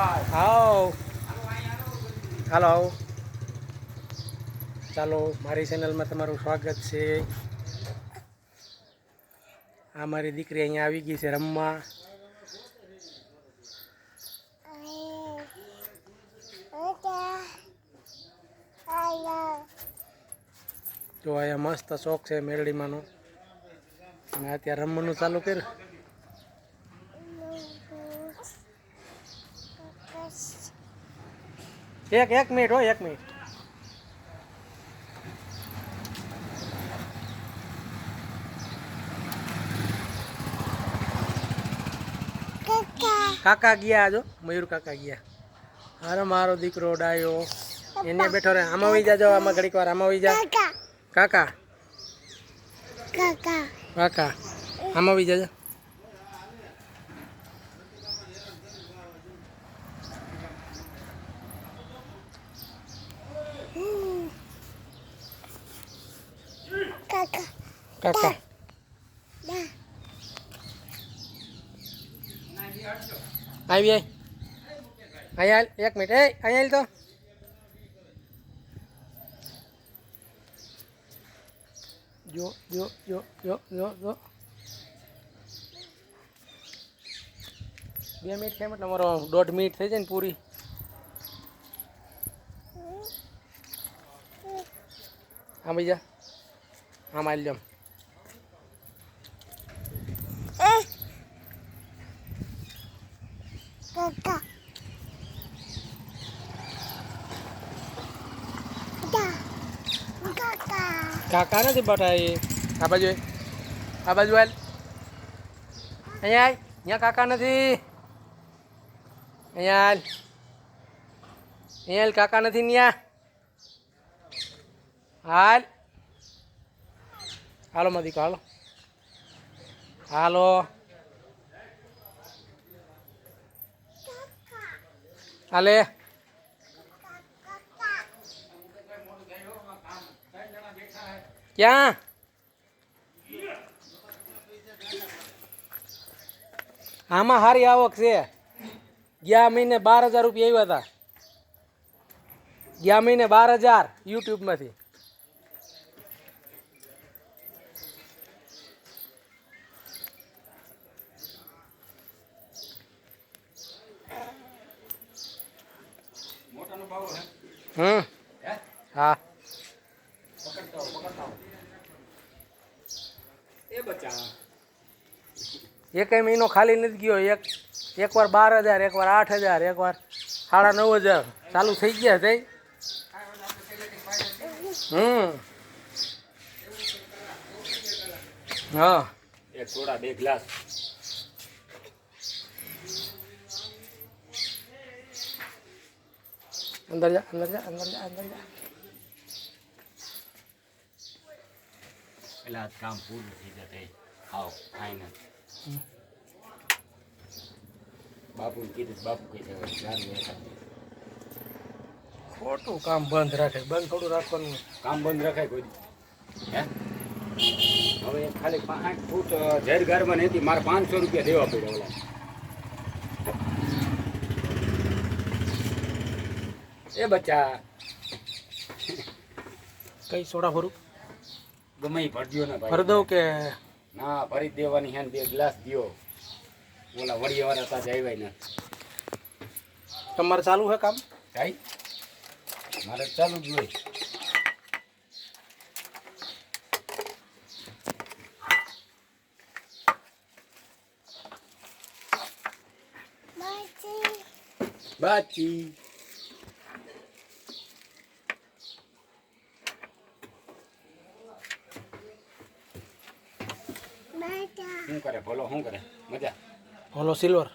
આવો હાલો. ચાલો, મારી ચેનલમાં તમારું સ્વાગત છે. આ મારી દીકરી અહીંયા આવી ગઈ છે રમવા. જો અહીંયા મસ્ત શોખ છે મેરડીમાંનો. અને અત્યારે રમવાનું ચાલુ કર્યું. એક એક મિનિટ હો એક મિનિટ. કાકા. ગયા જો મયુર કાકા ગયા. અરે મારો દીકરો ડાયો. એને બેઠો રે આમાં વહી જાજો આમાં ઘડીક વાર આમાં વહી જા. કાકા. કાકા. આમાં વહી જાજો. કાકા આવી આય અહીંયા એક મિનિટ એ અહીંયા તો જો જો જો જો જો જો બે મિનિટ થાય એટલે મારો દોઢ મિનિટ થઈ જાય ને પૂરી. હા ભાઈ જા હા મારી જામ કાકા નથી બટા એ આ બાજુ આય. આ બાજુ હાલ અહીંયા આય અહીંયા કાકા નથી અહીંયા હાલ અહીંયા હાલ. હાલ. હાલો. ક્યાં? આમાં સારી આવક છે. ગયા મહિને બાર હજાર રૂપિયા આવ્યા હતા. ગયા મહિને બાર હજાર યુટ્યુબમાંથી. હમ. હા? એક મહિનો ખાલી નથી ગયો. એક એકવાર બાર હજાર એકવાર આઠ હજાર એકવાર સાડા નવ હજાર. ચાલુ થઈ ગયા થઈ હમ. હા. એક સોડા બે ગ્લાસ. અંદર જા અંદર જા અંદર જા અંદર જા. આ કામ પૂરું થઈ જશે. આવો ફાઈનલ બાપુ કીધું બાપુ એકાદ. ખોટું કામ બંધ રાખે બંધ થોડું રાખવાનું. કામ બંધ રાખાય કોઈ હે? હવે ખાલી પાંચ ફૂટ ઝેર ગારમાં નથી મારે પાંચસો રૂપિયા દેવા પડ્યા ઓલા. એ બચ્ચા. કઈ સોડા ભરું? ગમે ભરજો ને ભર દો દઉં કે? ના ભરી દેવાની હે બે ગ્લાસ દિયો. ઓલા વળી વાળા તાજ જાય ને. તમારે ચાલુ હે કામ? જાય મારે ચાલુ જ હોય. બાચી. શું કરે? ભલો શું કરે? મજા? ભલો સિલ્વર.